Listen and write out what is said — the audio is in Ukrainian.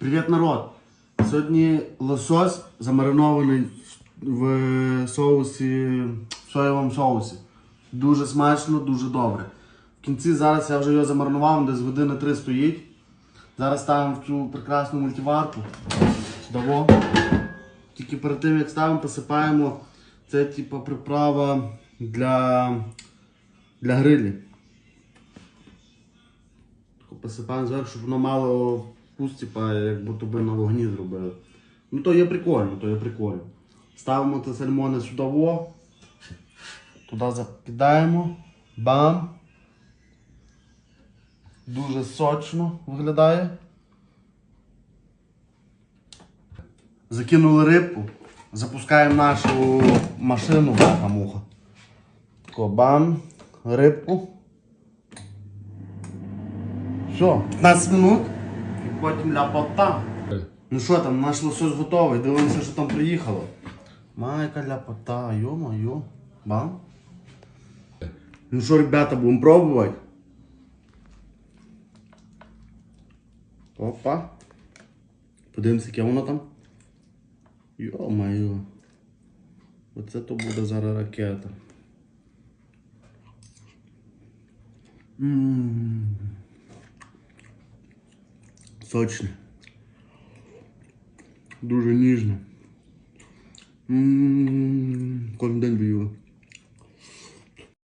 Привіт, народ! Сьогодні лосось замаринований в соусі, в соєвому соусі. Дуже смачно, дуже добре. В кінці зараз я вже його замаринував, десь години три стоїть. Зараз ставимо в цю прекрасну мультиварку. Сюди. Тільки перед тим, як ставимо, посипаємо. Це типу приправа для, для грилі. Посипаємо зверху, щоб воно мало вкус, типа, як будто би на вогні зробили. Ну то є прикольно, то є прикольно. Ставимо це сальмони сюди, туди закидаємо. Бам. Дуже сочно виглядає. Закинули рибку, запускаємо нашу машину, муха. Тако, бам, рибку. Все, 15 минут потім ляпота. Ну що там, наш лосось готовий, дивимося, що там приїхало. Майка ляпота, йо-моє. Бам. Ну що, ребята, будемо пробувати. Опа. Подивимося, яке воно там. Йо-моє. Оце то буде зараз ракета. Ммм. Сочне. Дуже ніжне. Ммм. Кожен день б'ю.